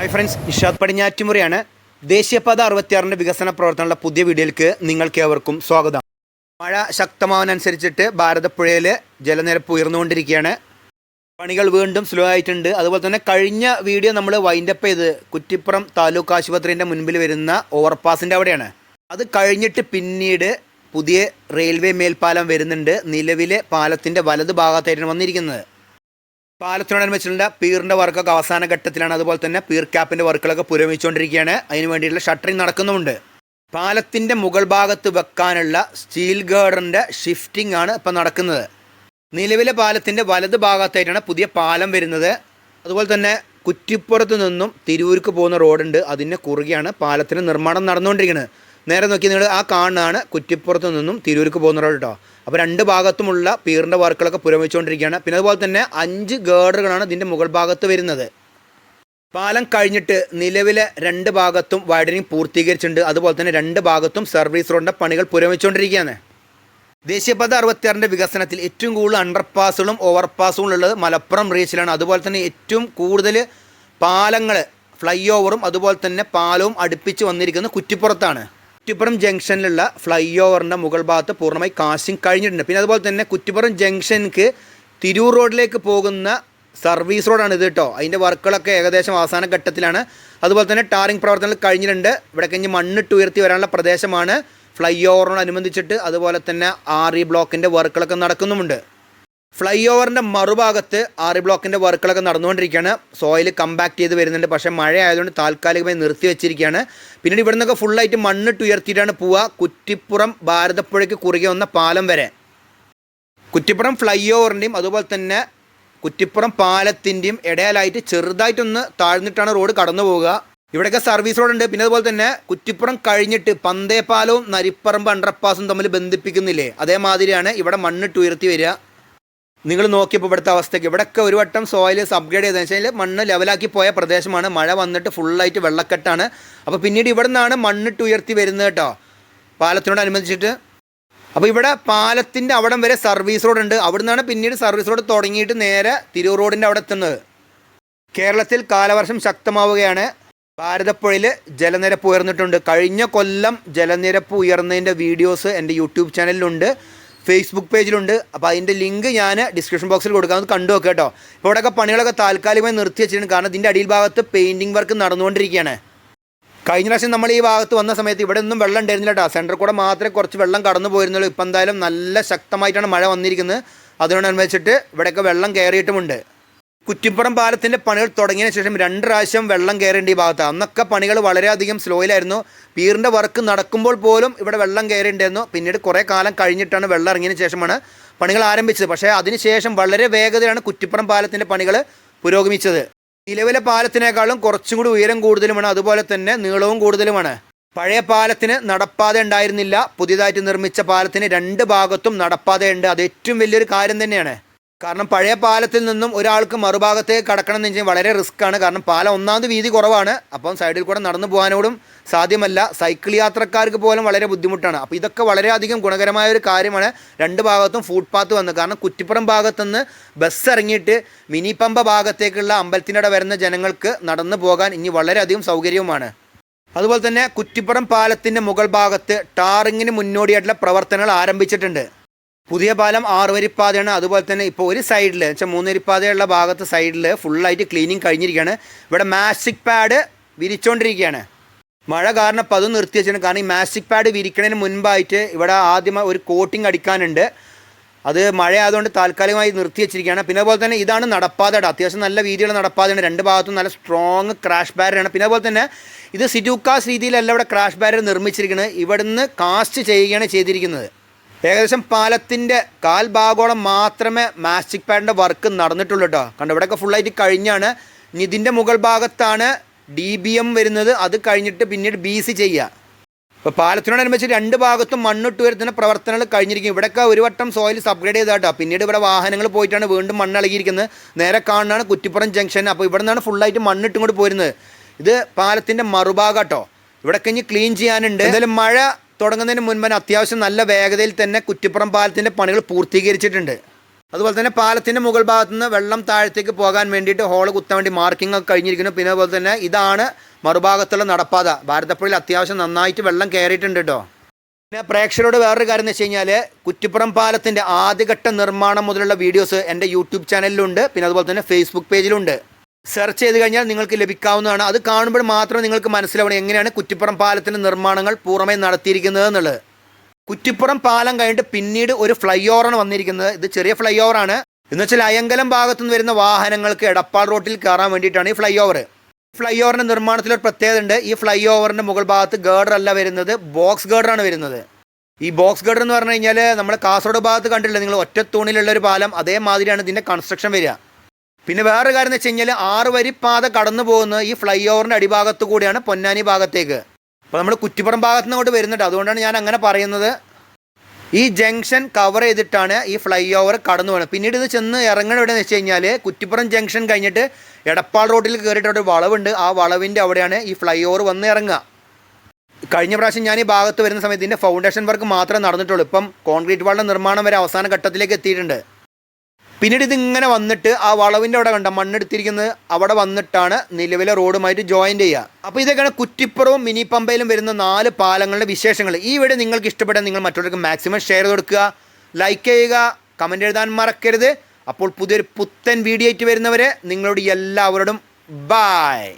Hi friends Ishad പടിഞ്ഞാറ്റുമുറിയാണ്. ദേശീയപാത അറുപത്തിയാറിന്റെ വികസന പ്രവർത്തനമുള്ള പുതിയ വീഡിയോയിലേക്ക് നിങ്ങൾക്കേവർക്കും സ്വാഗതം. മഴ ശക്തമാവാനനുസരിച്ചിട്ട് ഭാരതപ്പുഴയിൽ ജലനിരപ്പ് ഉയർന്നുകൊണ്ടിരിക്കുകയാണ്. പണികൾ വീണ്ടും സ്ലോ ആയിട്ടുണ്ട്. അതുപോലെ തന്നെ കഴിഞ്ഞ വീഡിയോ നമ്മൾ വൈൻഡപ്പ് ചെയ്ത് കുറ്റിപ്പുറം താലൂക്ക് ആശുപത്രിന്റെ മുൻപിൽ വരുന്ന ഓവർപാസിന്റെ അവിടെയാണ്. അത് കഴിഞ്ഞിട്ട് പിന്നീട് പുതിയ റെയിൽവേ മേൽപ്പാലം വരുന്നുണ്ട്. നിലവിലെ പാലത്തിന്റെ വലത് ഭാഗത്തായിട്ടാണ് വന്നിരിക്കുന്നത്. പാലത്തിനോടനുബന്ധിച്ചുള്ള പീറിന്റെ വർക്കൊക്കെ അവസാന ഘട്ടത്തിലാണ്. അതുപോലെ തന്നെ പീർ ക്യാപ്പിന്റെ വർക്കുകളൊക്കെ പുരോഗമിച്ചുകൊണ്ടിരിക്കുകയാണ്. അതിന് വേണ്ടിയിട്ടുള്ള ഷട്ടറിങ് നടക്കുന്നുമുണ്ട്. പാലത്തിന്റെ മുകൾ ഭാഗത്ത് വെക്കാനുള്ള സ്റ്റീൽ ഗേർഡറിന്റെ ഷിഫ്റ്റിംഗ് ആണ് ഇപ്പം നടക്കുന്നത്. നിലവിലെ പാലത്തിന്റെ വലത് ഭാഗത്തായിട്ടാണ് പുതിയ പാലം വരുന്നത്. അതുപോലെ തന്നെ കുറ്റിപ്പുറത്ത് നിന്നും തിരൂർക്ക് പോകുന്ന റോഡുണ്ട്. അതിന്റെ കുറുകെയാണ് പാലത്തിന്റെ നിർമ്മാണം നടന്നുകൊണ്ടിരിക്കുന്നത്. നേരെ നോക്കി നിങ്ങൾ ആ കാണുന്നതാണ് കുറ്റിപ്പുറത്ത് നിന്നും തിരൂർക്ക് പോകുന്ന റോഡ് കേട്ടോ. അപ്പോൾ രണ്ട് ഭാഗത്തുമുള്ള പീറിന്റെ വർക്കുകളൊക്കെ പുരോഗമിച്ചുകൊണ്ടിരിക്കുകയാണ് പിന്നെ അതുപോലെ തന്നെ അഞ്ച് ഗേഡറുകളാണ് ഇതിന്റെ മുകൾ ഭാഗത്ത് വരുന്നത്. പാലം കഴിഞ്ഞിട്ട് നിലവിലെ രണ്ട് ഭാഗത്തും വൈഡനിങ് പൂർത്തീകരിച്ചിട്ടുണ്ട്. അതുപോലെ തന്നെ രണ്ട് ഭാഗത്തും സർവീസ് റോഡിന്റെ പണികൾ പുരോഗമിച്ചുകൊണ്ടിരിക്കുകയാണ് ദേശീയപാത അറുപത്തിയാറിന്റെ വികസനത്തിൽ ഏറ്റവും കൂടുതൽ അണ്ടർപാസുകളും ഓവർപാസുകളും ഉള്ളത് മലപ്പുറം റീച്ചിലാണ് അതുപോലെ തന്നെ ഏറ്റവും കൂടുതൽ പാലങ്ങൾ ഫ്ലൈ ഓവറും അതുപോലെ തന്നെ പാലവും അടുപ്പിച്ച് വന്നിരിക്കുന്നത് കുറ്റിപ്പുറത്താണ്. കുറ്റിപ്പുറം ജംഗ്ഷനിലുള്ള ഫ്ലൈ ഓവറിന്റെ മുകൾ ഭാഗത്ത് പൂർണമായി കാശിങ് കഴിഞ്ഞിട്ടുണ്ട്. പിന്നെ അതുപോലെ തന്നെ കുറ്റിപ്പുറം ജംഗ്ഷനിക്ക് തിരൂർ റോഡിലേക്ക് പോകുന്ന സർവീസ് റോഡാണ് ഇത് കേട്ടോ. അതിന്റെ വർക്കുകളൊക്കെ ഏകദേശം അവസാന ഘട്ടത്തിലാണ്. അതുപോലെ തന്നെ ടാറിംഗ് പ്രവർത്തനങ്ങൾ കഴിഞ്ഞിട്ടുണ്ട്. ഇവിടെ കഴിഞ്ഞ് മണ്ണിട്ട് ഉയർത്തി വരാനുള്ള പ്രദേശമാണ് ഫ്ലൈ ഓവറിനോടനുബന്ധിച്ചിട്ട് അതുപോലെ തന്നെ ആർ ഇ ബ്ലോക്കിന്റെ വർക്കുകളൊക്കെ നടക്കുന്നുമുണ്ട്. ഫ്ലൈ ഓവറിന്റെ മറുഭാഗത്ത് ആറ് ബ്ലോക്കിന്റെ വർക്കുകളൊക്കെ നടന്നുകൊണ്ടിരിക്കുകയാണ്. സോയിൽ കമ്പാക്ട് ചെയ്ത് വരുന്നുണ്ട്. പക്ഷേ മഴ ആയതുകൊണ്ട് താൽക്കാലികമായി നിർത്തി വെച്ചിരിക്കുകയാണ്. പിന്നീട് ഇവിടെ നിന്നൊക്കെ ഫുള്ളായിട്ട് മണ്ണിട്ട് ഉയർത്തിയിട്ടാണ് പോവുക കുറ്റിപ്പുറം ഭാരതപ്പുഴയ്ക്ക് കുറുകെ വന്ന പാലം വരെ. കുറ്റിപ്പുറം ഫ്ലൈ ഓവറിന്റെയും അതുപോലെ തന്നെ കുറ്റിപ്പുറം പാലത്തിന്റെയും ഇടയിലായിട്ട് ചെറുതായിട്ടൊന്ന് താഴ്ന്നിട്ടാണ് റോഡ് കടന്നു പോവുക. ഇവിടെയൊക്കെ സർവീസ് റോഡുണ്ട് പിന്നെ അതുപോലെ തന്നെ കുറ്റിപ്പുറം കഴിഞ്ഞിട്ട് പന്തേപ്പാലവും നരിപ്പറമ്പ് അണ്ടർപാസും തമ്മിൽ ബന്ധിപ്പിക്കുന്നില്ലേ? അതേമാതിരിയാണ് ഇവിടെ മണ്ണിട്ട് ഉയർത്തി വരിക. നിങ്ങൾ നോക്കിയപ്പോൾ ഇവിടുത്തെ അവസ്ഥയ്ക്ക് ഇവിടെയൊക്കെ ഒരു വട്ടം സോയിൽ അപ്ഗ്രേഡ് ചെയ്തതെന്ന് വെച്ചാൽ മണ്ണ് ലെവലാക്കി പോയ പ്രദേശമാണ്. മഴ വന്നിട്ട് ഫുള്ളായിട്ട് വെള്ളക്കെട്ടാണ്. അപ്പോൾ പിന്നീട് ഇവിടെ നിന്നാണ് മണ്ണിട്ട് ഉയർത്തി വരുന്നത് കേട്ടോ. പാലത്തിനോടനുബന്ധിച്ചിട്ട് അപ്പോൾ ഇവിടെ പാലത്തിന്റെ അവിടം വരെ സർവീസ് റോഡ് ഉണ്ട്. അവിടെ നിന്നാണ് പിന്നീട് സർവീസ് റോഡ് തുടങ്ങിയിട്ട് നേരെ തിരൂർ റോഡിന്റെ അവിടെ എത്തുന്നത്. കേരളത്തിൽ കാലവർഷം ശക്തമാവുകയാണ്. ഭാരതപ്പുഴയിൽ ജലനിരപ്പ് ഉയർന്നിട്ടുണ്ട്. കഴിഞ്ഞ കൊല്ലം ജലനിരപ്പ് ഉയർന്നതിന്റെ വീഡിയോസ് എന്റെ യൂട്യൂബ് ചാനലിലുണ്ട് ഫേസ്ബുക്ക് പേജിലുണ്ട് അപ്പോൾ അതിന്റെ ലിങ്ക് ഞാൻ ഡിസ്ക്രിപ്ഷൻ ബോക്സിൽ കൊടുക്കാം. കണ്ടു നോക്കുക കേട്ടോ. ഇപ്പോൾ ഇവിടെയൊക്കെ പണികളൊക്കെ താൽക്കാലികമായി നിർത്തി വെച്ചിട്ടുണ്ട്. കാരണം ഇതിന്റെ അടിയിൽ ഭാഗത്ത് പെയിന്റിംഗ് വർക്ക് നടന്നുകൊണ്ടിരിക്കുകയാണ്. കഴിഞ്ഞ പ്രാവശ്യം നമ്മൾ ഈ ഭാഗത്ത് വന്ന സമയത്ത് ഇവിടെ ഒന്നും വെള്ളം ഉണ്ടായിരുന്നില്ല കേട്ടോ. സെന്ററിൽ കൂടെ മാത്രമേ കുറച്ച് വെള്ളം കടന്നു പോയിരുന്നുള്ളൂ. ഇപ്പം എന്തായാലും നല്ല ശക്തമായിട്ടാണ് മഴ വന്നിരിക്കുന്നത്. അതിനോടനുബന്ധിച്ചിട്ട് ഇവിടെയൊക്കെ വെള്ളം കയറിയിട്ടുമുണ്ട്. കുറ്റിപ്പുറം പാലത്തിന്റെ പണികൾ തുടങ്ങിയതിന് ശേഷം രണ്ട് പ്രാവശ്യം വെള്ളം കയറേണ്ട ഈ ഭാഗത്ത്. അന്നൊക്കെ പണികൾ വളരെയധികം സ്ലോയിലായിരുന്നു. പീറിന്റെ വർക്ക് നടക്കുമ്പോൾ പോലും ഇവിടെ വെള്ളം കയറേണ്ടിയിരുന്നു. പിന്നീട് കുറേ കാലം കഴിഞ്ഞിട്ടാണ് വെള്ളം ഇറങ്ങിയതിന് ശേഷമാണ് പണികൾ ആരംഭിച്ചത്. പക്ഷേ അതിനുശേഷം വളരെ വേഗതയാണ് കുറ്റിപ്പുറം പാലത്തിന്റെ പണികൾ പുരോഗമിച്ചത്. നിലവിലെ പാലത്തിനേക്കാളും കുറച്ചും കൂടി ഉയരം കൂടുതലുമാണ്. അതുപോലെ തന്നെ നീളവും കൂടുതലുമാണ്. പഴയ പാലത്തിന് നടപ്പാത ഉണ്ടായിരുന്നില്ല. പുതിയതായിട്ട് നിർമ്മിച്ച പാലത്തിന് രണ്ട് ഭാഗത്തും നടപ്പാതയുണ്ട്. അത് ഏറ്റവും വലിയൊരു കാര്യം തന്നെയാണ്. കാരണം പഴയ പാലത്തിൽ നിന്നും ഒരാൾക്ക് മറുഭാഗത്തേക്ക് കടക്കണം എന്ന് വെച്ചാൽ വളരെ റിസ്ക് ആണ്. കാരണം പാലം ഒന്നാമത് വീതി കുറവാണ്. അപ്പം സൈഡിൽ കൂടെ നടന്നു പോകാനോടും സാധ്യമല്ല. സൈക്കിൾ യാത്രക്കാർക്ക് പോലും വളരെ ബുദ്ധിമുട്ടാണ്. അപ്പോൾ ഇതൊക്കെ വളരെയധികം ഗുണകരമായ ഒരു കാര്യമാണ്. രണ്ട് ഭാഗത്തും ഫുട്പാത്ത് വന്ന്. കാരണം കുറ്റിപ്പുറം ഭാഗത്തുനിന്ന് ബസ് ഇറങ്ങിയിട്ട് മിനി പമ്പ ഭാഗത്തേക്കുള്ള അമ്പലത്തിനടെ വരുന്ന ജനങ്ങൾക്ക് നടന്നു പോകാൻ ഇനി വളരെയധികം സൗകര്യവുമാണ്. അതുപോലെ തന്നെ കുറ്റിപ്പുറം പാലത്തിന്റെ മുകൾ ഭാഗത്ത് ടാറിങ്ങിന് മുന്നോടിയായിട്ടുള്ള പ്രവർത്തനങ്ങൾ ആരംഭിച്ചിട്ടുണ്ട്. പുതിയ പാലം ആറുവരിപ്പാതയാണ്. അതുപോലെ തന്നെ ഇപ്പോൾ ഒരു സൈഡിൽ വെച്ചാൽ മൂന്നരിപ്പാതയുള്ള ഭാഗത്ത് സൈഡിൽ ഫുള്ളായിട്ട് ക്ലീനിങ് കഴിഞ്ഞിരിക്കുകയാണ്. ഇവിടെ മാസ്റ്റിക് പാഡ് വിരിച്ചുകൊണ്ടിരിക്കുകയാണ് മഴ കാരണം അപ്പോൾ അത് നിർത്തി വെച്ചിട്ടുണ്ട് കാരണം ഈ മാസ്റ്റിക് പാഡ് വിരിക്കുന്നതിന് മുൻപായിട്ട് ഇവിടെ ആദ്യം ഒരു കോട്ടിങ് അടിക്കാനുണ്ട്. അത് മഴയായതുകൊണ്ട് താൽക്കാലികമായി നിർത്തി വെച്ചിരിക്കുകയാണ്. പിന്നെ അതുപോലെ തന്നെ ഇതാണ് നടപ്പാതയുടെ അത്യാവശ്യം നല്ല വീതിയുള്ള നടപ്പാതയാണ്. രണ്ട് ഭാഗത്തും നല്ല സ്ട്രോങ് ക്രാഷ് ബാരിയറാണ് പിന്നെ അതുപോലെ തന്നെ ഇത് സിറ്റുക്കാസ് രീതിയിലല്ല ഇവിടെ ക്രാഷ് ബാരിയർ നിർമ്മിച്ചിരിക്കുന്നത് ഇവിടുന്ന് കാസ്റ്റ് ചെയ്യുകയാണ് ചെയ്തിരിക്കുന്നത്. ഏകദേശം പാലത്തിന്റെ കാൽ ഭാഗോളം മാത്രമേ മാസ്റ്റിക് പാഡിന്റെ വർക്ക് നടന്നിട്ടുള്ളൂ കേട്ടോ. കണ്ടോ ഇവിടെയൊക്കെ ഫുള്ളായിട്ട് കഴിഞ്ഞാണ്. ഇനി ഇതിന്റെ മുകൾ ഭാഗത്താണ് ഡി ബി എം വരുന്നത്. അത് കഴിഞ്ഞിട്ട് പിന്നീട് ബി സി ചെയ്യുക. ഇപ്പോൾ പാലത്തിനോടനുബന്ധിച്ച് രണ്ട് ഭാഗത്തും മണ്ണിട്ട് വരുത്തുന്ന പ്രവർത്തനങ്ങൾ കഴിഞ്ഞിരിക്കും. ഇവിടെയൊക്കെ ഒരു വട്ടം സോയിൽ അപ്ഗ്രേഡ് ചെയ്താട്ടോ പിന്നീട് ഇവിടെ വാഹനങ്ങൾ പോയിട്ടാണ് വീണ്ടും മണ്ണ് ഇളകിയിരിക്കുന്നത്. നേരെ കാണുന്നതാണ് കുറ്റിപ്പുറം ജംഗ്ഷൻ അപ്പോൾ ഇവിടെ നിന്നാണ് ഫുള്ളായിട്ട് മണ്ണിട്ട് ഇങ്ങോട്ട് പോരുന്നത്. ഇത് പാലത്തിന്റെ മറുഭാഗം കേട്ടോ. ഇവിടെയൊക്കെ ഇനി ക്ലീൻ ചെയ്യാനുണ്ട്. എന്തായാലും മഴ തുടങ്ങുന്നതിന് മുൻപ് അത്യാവശ്യം നല്ല വേഗതയിൽ തന്നെ കുറ്റിപ്പുറം പാലത്തിന്റെ പണികൾ പൂർത്തീകരിച്ചിട്ടുണ്ട്. അതുപോലെ തന്നെ പാലത്തിന്റെ മുകൾ ഭാഗത്തു നിന്ന് വെള്ളം താഴത്തേക്ക് പോകാൻ വേണ്ടിയിട്ട് ഹോൾ കുത്താൻ വേണ്ടി മാർക്കിംഗ് ഒക്കെ കഴിഞ്ഞിരിക്കുന്നു. പിന്നെ അതുപോലെ തന്നെ ഇതാണ് മറുഭാഗത്തുള്ള നടപ്പാത. ഭാരതപ്പുഴയിൽ അത്യാവശ്യം നന്നായിട്ട് വെള്ളം കയറിയിട്ടുണ്ട് കേട്ടോ. പിന്നെ പ്രേക്ഷകരോട് വേറൊരു കാര്യം എന്ന് വെച്ച് കഴിഞ്ഞാൽ കുറ്റിപ്പുറം പാലത്തിന്റെ ആദ്യഘട്ട നിർമ്മാണം മുതലുള്ള വീഡിയോസ് എന്റെ യൂട്യൂബ് ചാനലിലുണ്ട്. പിന്നെ അതുപോലെ തന്നെ ഫേസ്ബുക്ക് പേജിലുണ്ട് സെർച്ച് ചെയ്ത് കഴിഞ്ഞാൽ നിങ്ങൾക്ക് ലഭിക്കാവുന്നതാണ്. അത് കാണുമ്പോൾ മാത്രമേ നിങ്ങൾക്ക് മനസ്സിലാവണം എങ്ങനെയാണ് കുറ്റിപ്പുറം പാലത്തിന്റെ നിർമ്മാണങ്ങൾ പൂർണമായി നടത്തിയിരിക്കുന്നത് എന്നുള്ളത്. കുറ്റിപ്പുറം പാലം കഴിഞ്ഞിട്ട് പിന്നീട് ഒരു ഫ്ലൈ ഓവറാണ് വന്നിരിക്കുന്നത്. ഇത് ചെറിയ ഫ്ലൈ ഓവറാണ് എന്ന് വെച്ചാൽ അയങ്കലം ഭാഗത്തു നിന്ന് വരുന്ന വാഹനങ്ങൾക്ക് എടപ്പാൾ റോട്ടിൽ കയറാൻ വേണ്ടിയിട്ടാണ് ഈ ഫ്ലൈ ഓവർ ഫ്ലൈ ഓവറിന്റെ നിർമ്മാണത്തിൽ ഒരു പ്രത്യേകത ഉണ്ട്. ഈ ഫ്ലൈ ഓവറിന്റെ മുകൾ ഭാഗത്ത് ഗേർഡർ അല്ല വരുന്നത്. ബോക്സ് ഗേർഡറാണ് വരുന്നത്. ഈ ബോക്സ് ഗേർഡർ എന്ന് പറഞ്ഞു കഴിഞ്ഞാൽ നമ്മൾ കാസർഗോഡ് ഭാഗത്ത് കണ്ടിട്ടില്ല? നിങ്ങൾ ഒറ്റ തൂണിലുള്ള ഒരു പാലം. അതേമാതിരിയാണ് ഇതിന്റെ കൺസ്ട്രക്ഷൻ വരിക. പിന്നെ വേറൊരു കാര്യം എന്ന് വെച്ച് കഴിഞ്ഞാൽ ആറ് വരി പാത കടന്നു പോകുന്ന ഈ ഫ്ലൈ ഓവറിന്റെ അടിഭാഗത്ത് കൂടിയാണ് പൊന്നാനി ഭാഗത്തേക്ക്. അപ്പോൾ നമ്മൾ കുറ്റിപ്പുറം ഭാഗത്ത് നിന്ന് അങ്ങോട്ട് വരുന്നുണ്ട്. അതുകൊണ്ടാണ് ഞാൻ അങ്ങനെ പറയുന്നത്. ഈ ജംഗ്ഷൻ കവർ ചെയ്തിട്ടാണ് ഈ ഫ്ലൈ ഓവർ കടന്നു പോകുന്നത്. പിന്നീട് ഇത് ചെന്ന് ഇറങ്ങണ എവിടെയെന്ന് വെച്ച് കഴിഞ്ഞാൽ കുറ്റിപ്പുറം ജംഗ്ഷൻ കഴിഞ്ഞിട്ട് എടപ്പാൾ റോഡിൽ കയറിയിട്ട് ഒരു വളവുണ്ട്. ആ വളവിന്റെ അവിടെയാണ് ഈ ഫ്ലൈ ഓവർ വന്ന് ഇറങ്ങുക. കഴിഞ്ഞ പ്രാവശ്യം ഞാൻ ഈ ഭാഗത്ത് വരുന്ന സമയത്ത് ഇതിന്റെ ഫൗണ്ടേഷൻ വർക്ക് മാത്രമേ നടന്നിട്ടുള്ളൂ. ഇപ്പം കോൺക്രീറ്റ് വാളിന്റെ നിർമ്മാണം വരെ അവസാന ഘട്ടത്തിലേക്ക് എത്തിയിട്ടുണ്ട്. പിന്നീട് ഇതിങ്ങനെ വന്നിട്ട് ആ വളവിന്റെ അവിടെ കണ്ട മണ്ണെടുത്തിരിക്കുന്നത് അവിടെ വന്നിട്ടാണ് നിലവിലെ റോഡുമായിട്ട് ജോയിൻ ചെയ്യുക. അപ്പോൾ ഇതൊക്കെയാണ് കുറ്റിപ്പുറവും മിനി പമ്പയിലും വരുന്ന നാല് പാലങ്ങളുടെ വിശേഷങ്ങൾ. ഈ വീഡിയോ നിങ്ങൾക്ക് ഇഷ്ടപ്പെട്ടാൽ നിങ്ങൾ മറ്റുള്ളവർക്ക് മാക്സിമം ഷെയർ കൊടുക്കുക. ലൈക്ക് ചെയ്യുക കമന്റ് എഴുതാൻ മറക്കരുത്. അപ്പോൾ പുതിയൊരു പുത്തൻ വീഡിയോ ആയിട്ട് വരുന്നവരെ നിങ്ങളോട് എല്ലാവരോടും ബായ്